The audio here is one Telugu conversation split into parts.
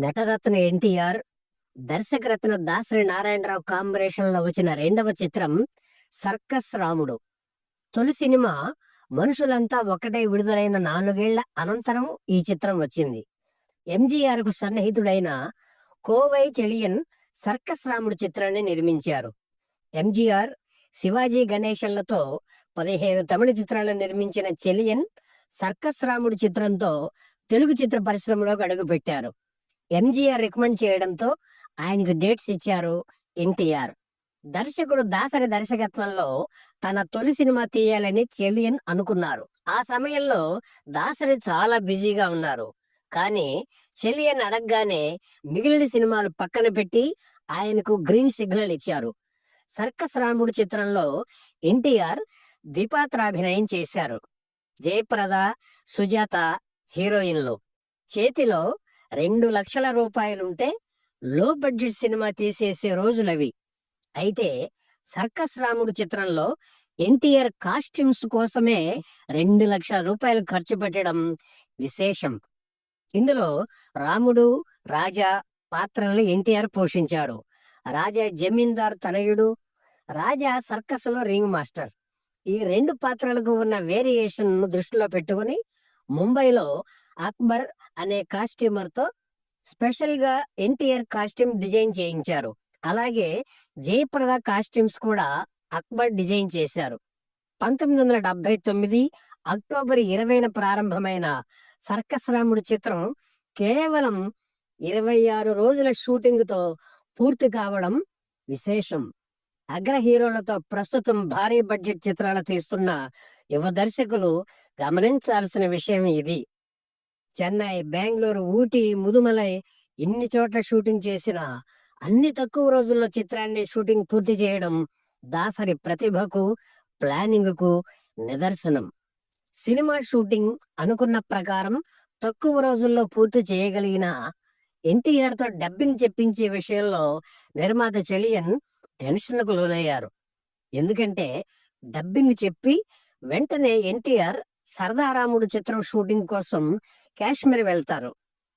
నటరత్న ఎన్టీఆర్ దర్శకరత్న దాసరి నారాయణరావు కాంబినేషన్లో వచ్చిన రెండవ చిత్రం సర్కస్ రాముడు. తొలి సినిమా మనుషులంతా ఒకటే విడుదలైన నాలుగేళ్ళ అనంతరం ఈ చిత్రం వచ్చింది. ఎంజీఆర్కు సన్నిహితుడైన కోవై చెలియన్ సర్కస్ రాముడు చిత్రాన్ని నిర్మించారు. ఎంజీఆర్ శివాజీ గణేశన్లతో పదిహేను తమిళ చిత్రాలను నిర్మించిన చెలియన్ సర్కస్ రాముడు చిత్రంతో తెలుగు చిత్ర పరిశ్రమలోకి అడుగుపెట్టారు. ఎంజీఆర్ రికమెండ్ చేయడంతో ఆయనకు డేట్స్ ఇచ్చారు ఎన్టీఆర్. దర్శకుడు దాసరి దర్శకత్వంలో తన తొలి సినిమా తీయాలని చెలియన్ అనుకున్నారు. ఆ సమయంలో దాసరి చాలా బిజీగా ఉన్నారు. కానీ చెలియన్ అడగగానే మిగిలిన సినిమాలు పక్కన పెట్టి ఆయనకు గ్రీన్ సిగ్నల్ ఇచ్చారు. సర్కస్ రాముడు చిత్రంలో ఎన్టీఆర్ ద్విపాత్రాభినయం చేశారు. జయప్రద సుజాత హీరోయిన్లు. చేతిలో రెండు లక్షల రూపాయలుంటే లో బడ్జెట్ సినిమా తీసేసే రోజులవి. అయితే సర్కస్ రాముడు చిత్రంలో ఎన్టీఆర్ కాస్ట్యూమ్స్ కోసమే రెండు లక్షల రూపాయలు ఖర్చు పెట్టడం విశేషం. ఇందులో రాముడు రాజా పాత్రలను ఎన్టీఆర్ పోషించాడు. రాజా జమీందార్ తనయుడు రాజా సర్కస్లో రింగ్ మాస్టర్. ఈ రెండు పాత్రలకు ఉన్న వేరియేషన్ను దృష్టిలో పెట్టుకుని ముంబైలో అక్బర్ అనే కాస్ట్యూమర్తో స్పెషల్గా ఎన్టీఆర్ కాస్ట్యూమ్ డిజైన్ చేయించారు. అలాగే జయప్రద కాస్ట్యూమ్స్ కూడా అక్బర్ డిజైన్ చేశారు. పంతొమ్మిది వందల డెబ్బై తొమ్మిది అక్టోబర్ ఇరవైన ప్రారంభమైన సర్కస్ రాముడు చిత్రం కేవలం ఇరవై ఆరు రోజుల షూటింగ్తో పూర్తి కావడం విశేషం. అగ్ర హీరోలతో ప్రస్తుతం భారీ బడ్జెట్ చిత్రాలు తీస్తున్న యువ దర్శకులు గమనించాల్సిన విషయం ఇది. చెన్నై బెంగళూరు ఊటీ ముదుమలై ఇన్ని చోట్ల షూటింగ్ చేసిన అన్ని తక్కువ రోజుల్లో చిత్రాన్ని షూటింగ్ పూర్తి చేయడం దాసరి ప్రతిభకు ప్లానింగ్కు నిదర్శనం. సినిమా షూటింగ్ అనుకున్న ప్రకారం తక్కువ రోజుల్లో పూర్తి చేయగలిగిన ఎన్టీఆర్తో డబ్బింగ్ చెప్పించే విషయంలో నిర్మాత చెలియన్ టెన్షన్కు లోనయ్యారు. ఎందుకంటే డబ్బింగ్ చెప్పి వెంటనే ఎన్టీఆర్ సరదారాముడు చిత్రం షూటింగ్ కోసం కాశ్మీర్ వెళ్తారు.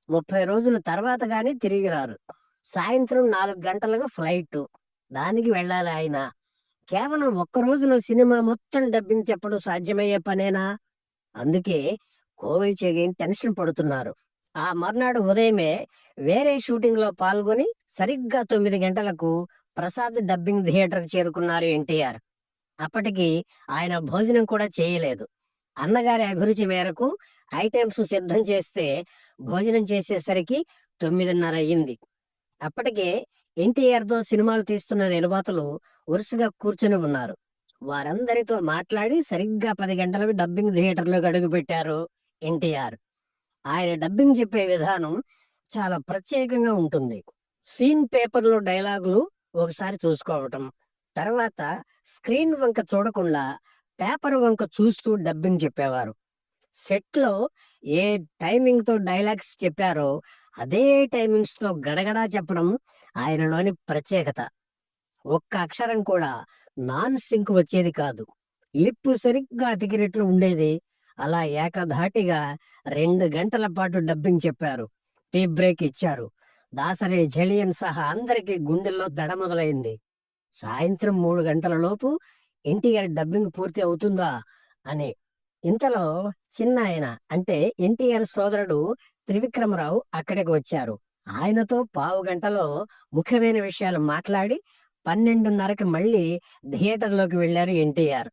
ముప్పై రోజుల తర్వాత కానీ తిరిగి రారు. సాయంత్రం నాలుగు గంటలకు ఫ్లైట్. దానికి వెళ్ళాలి ఆయన. కేవలం ఒక్క రోజులో సినిమా మొత్తం డబ్బింగ్ చెప్పడం సాధ్యమయ్యే పనేనా? అందుకే కోవై చెగిన్ టెన్షన్ పడుతున్నారు. ఆ మర్నాడు ఉదయమే వేరే షూటింగ్లో పాల్గొని సరిగ్గా తొమ్మిది గంటలకు ప్రసాద్ డబ్బింగ్ థియేటర్ చేరుకున్నారు ఎన్టీఆర్. అప్పటికి ఆయన భోజనం కూడా చేయలేదు. అన్నగారి అభిరుచి మేరకు ఐటమ్స్ సిద్ధం చేస్తే భోజనం చేసేసరికి తొమ్మిదిన్నర అయ్యింది. అప్పటికే ఎన్టీఆర్తో సినిమాలు తీస్తున్న నిర్మాతలు వరుసగా కూర్చుని ఉన్నారు. వారందరితో మాట్లాడి సరిగ్గా పది గంటలకు డబ్బింగ్ థియేటర్లోకి అడుగుపెట్టారు ఎన్టీఆర్. ఆయన డబ్బింగ్ చెప్పే విధానం చాలా ప్రత్యేకంగా ఉంటుంది. సీన్ పేపర్లో డైలాగులు ఒకసారి చూసుకోవటం తర్వాత స్క్రీన్ వంక చూడకుండా పేపర్ వంక చూస్తూ డబ్బింగ్ చెప్పేవారు. సెట్లో ఏ టైమింగ్తో డైలాగ్స్ చెప్పారో అదే టైమింగ్స్తో గడగడా చెప్పడం ఆయనలోని ప్రత్యేకత. ఒక్క అక్షరం కూడా నాన్ సింక్ వచ్చేది కాదు. లిప్పు సరిగ్గా అతికినట్లు ఉండేది. అలా ఏకధాటిగా రెండు గంటల పాటు డబ్బింగ్ చెప్పారు. టీ బ్రేక్ ఇచ్చారు. దాసరి జలియన్ సహా అందరికీ గుండెల్లో దడ మొదలైంది. సాయంత్రం మూడు గంటల లోపు ఎన్టీఆర్ డబ్బింగ్ పూర్తి అవుతుందా? అని. ఇంతలో చిన్న ఆయన అంటే ఎన్టీఆర్ సోదరుడు త్రివిక్రమరావు అక్కడికి వచ్చారు. ఆయనతో పావు గంటలో ముఖ్యమైన విషయాలు మాట్లాడి పన్నెండున్నరకి మళ్ళీ థియేటర్లోకి వెళ్ళారు ఎన్టీఆర్.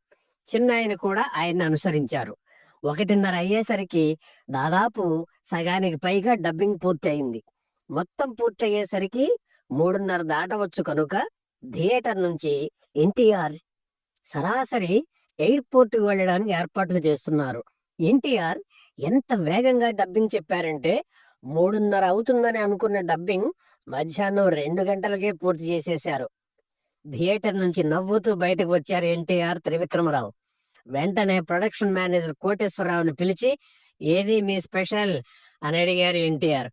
చిన్న ఆయన కూడా ఆయన్ని అనుసరించారు. ఒకటిన్నర అయ్యేసరికి దాదాపు సగానికి పైగా డబ్బింగ్ పూర్తి అయింది. మొత్తం పూర్తి అయ్యేసరికి మూడున్నర దాటవచ్చు కనుక థియేటర్ నుంచి ఎన్టీఆర్ సరాసరి ఎయిర్పోర్ట్కి వెళ్ళడానికి ఏర్పాట్లు చేస్తున్నారు. ఎన్టీఆర్ ఎంత వేగంగా డబ్బింగ్ చెప్పారంటే మూడున్నర అవుతుందని అనుకున్న డబ్బింగ్ మధ్యాహ్నం రెండు గంటలకే పూర్తి చేసేశారు. థియేటర్ నుంచి నవ్వుతూ బయటకు వచ్చారు ఎన్టీఆర్ త్రివిక్రమరావు. వెంటనే ప్రొడక్షన్ మేనేజర్ కోటేశ్వరరావుని పిలిచి ఏది మీ స్పెషల్? అని అడిగారు ఎన్టీఆర్.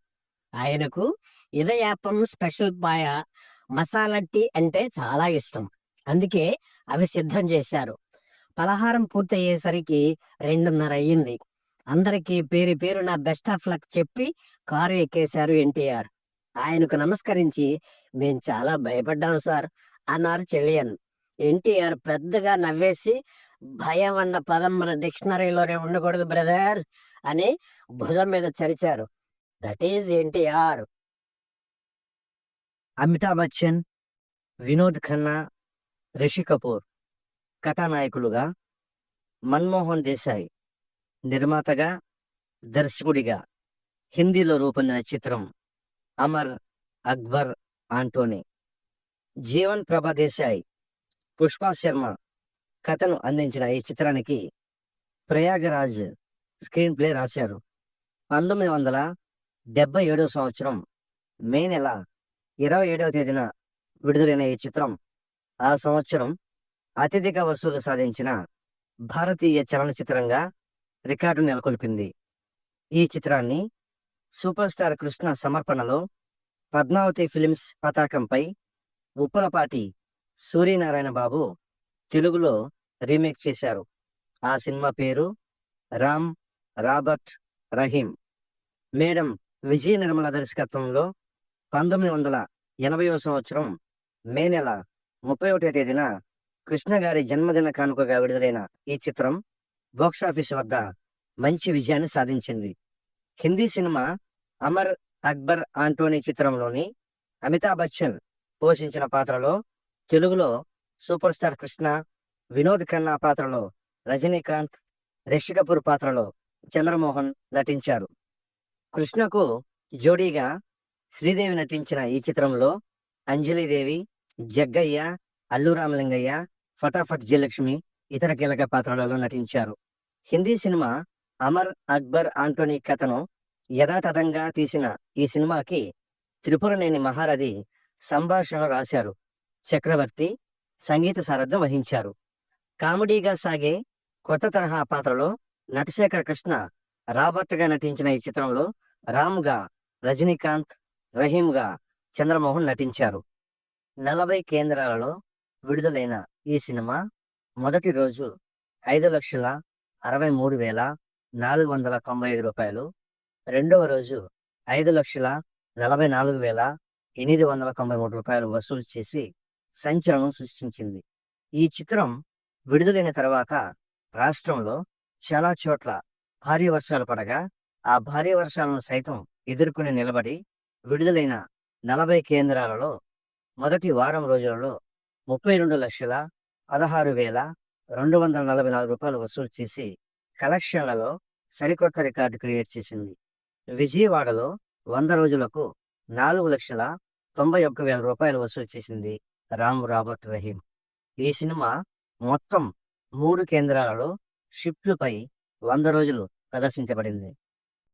ఆయనకు ఇదయాపం స్పెషల్ పాయ. మసాలా టీ అంటే చాలా ఇష్టం. అందుకే అవి సిద్ధం చేశారు. పలహారం పూర్తయ్యేసరికి రెండున్నర అయ్యింది అందరికీ పేరు పేరు నా బెస్ట్ ఆఫ్ లక్ చెప్పి కారు ఎక్కేశారు ఎన్టీఆర్. ఆయనకు నమస్కరించి మేం చాలా భయపడ్డాం సార్ అన్నారు చెలియన్. ఎన్టీఆర్ పెద్దగా నవ్వేసి భయం అన్న పదం మన డిక్షనరీలోనే ఉండకూడదు బ్రదర్ అని భుజం మీద చరిచారు. That is NTR. Amitabh Bachchan Vinod Khanna Rishi Kapoor కథానాయకులుగా మన్మోహన్ దేశాయ్ నిర్మాతగా దర్శకుడిగా హిందీలో రూపొందిన చిత్రం అమర్ అక్బర్ ఆంటోనీ. జీవన్ ప్రభా దేశాయ్ పుష్పా శర్మ కథను అందించిన ఈ చిత్రానికి ప్రయాగరాజ్ స్క్రీన్ ప్లే రాశారు. పంతొమ్మిది వందల డెబ్బై ఏడవ సంవత్సరం మే నెల ఇరవై ఏడవ తేదీన విడుదలైన ఈ చిత్రం ఆ సంవత్సరం అత్యధిక వసూలు సాధించిన భారతీయ చలనచిత్రంగా రికార్డు నెలకొల్పింది. ఈ చిత్రాన్ని సూపర్ స్టార్ కృష్ణ సమర్పణలో పద్మావతి ఫిలిమ్స్ పతాకంపై ఉప్పలపాటి సూర్యనారాయణ బాబు తెలుగులో రీమేక్ చేశారు. ఆ సినిమా పేరు రామ్ రాబర్ట్ రహీం మేడం విజయ నిర్మల దర్శకత్వంలో పంతొమ్మిది వందల ఎనభైవ సంవత్సరం మే నెల ముప్పై ఒకటో తేదీన కృష్ణ గారి జన్మదిన కానుకగా విడుదలైన ఈ చిత్రం బాక్సాఫీస్ వద్ద మంచి విజయాన్ని సాధించింది. హిందీ సినిమా అమర్ అక్బర్ ఆంటోనీ చిత్రంలోని అమితాబ్ బచ్చన్ పోషించిన పాత్రలో తెలుగులో సూపర్ స్టార్ కృష్ణ వినోద్ ఖన్నా పాత్రలో రజనీకాంత్ రిషి కపూర్ పాత్రలో చంద్రమోహన్ నటించారు. కృష్ణకు జోడీగా శ్రీదేవి నటించిన ఈ చిత్రంలో అంజలిదేవి జగ్గయ్య అల్లు రామలింగయ్య ఫటాఫట్ జయలక్ష్మి ఇతర కీలక పాత్రలలో నటించారు. హిందీ సినిమా అమర్ అక్బర్ ఆంటోనీ కథను యథాతథంగా తీసిన ఈ సినిమాకి త్రిపురనేని మహారథి సంభాషణ రాశారు. చక్రవర్తి సంగీత సారథ్యం వహించారు. కామెడీగా సాగే కొత్త తరహా పాత్రలో నటశేఖర కృష్ణ రాబర్ట్గా నటించిన ఈ చిత్రంలో రామ్గా రజనీకాంత్ రహీంగా చంద్రమోహన్ నటించారు. నలభై కేంద్రాలలో విడుదలైన ఈ సినిమా మొదటి రోజు ఐదు లక్షల అరవై మూడు వేల నాలుగు వందల తొంభై ఐదు రూపాయలు రెండవ రోజు ఐదు లక్షల నలభై నాలుగు వేల ఎనిమిది వందల తొంభై మూడు రూపాయలు వసూలు చేసి సంచలనం సృష్టించింది. ఈ చిత్రం విడుదలైన తర్వాత రాష్ట్రంలో చాలా చోట్ల భారీ వర్షాలు పడగా ఆ భారీ వర్షాలను సైతం ఎదుర్కొని నిలబడి విడుదలైన నలభై కేంద్రాలలో మొదటి వారం రోజులలో ముప్పై రెండు లక్షల పదహారు వేల రెండు వందల నలభై నాలుగు రూపాయలు వసూలు చేసి కలెక్షన్లలో సరికొత్త రికార్డు క్రియేట్ చేసింది. విజయవాడలో వంద రోజులకు నాలుగు లక్షల తొంభై ఒక్క వేల రూపాయలు వసూలు చేసింది రామ్ రాబర్ట్ రహీం. ఈ సినిమా మొత్తం మూడు కేంద్రాలలో షిఫ్ట్లపై వంద రోజులు ప్రదర్శించబడింది.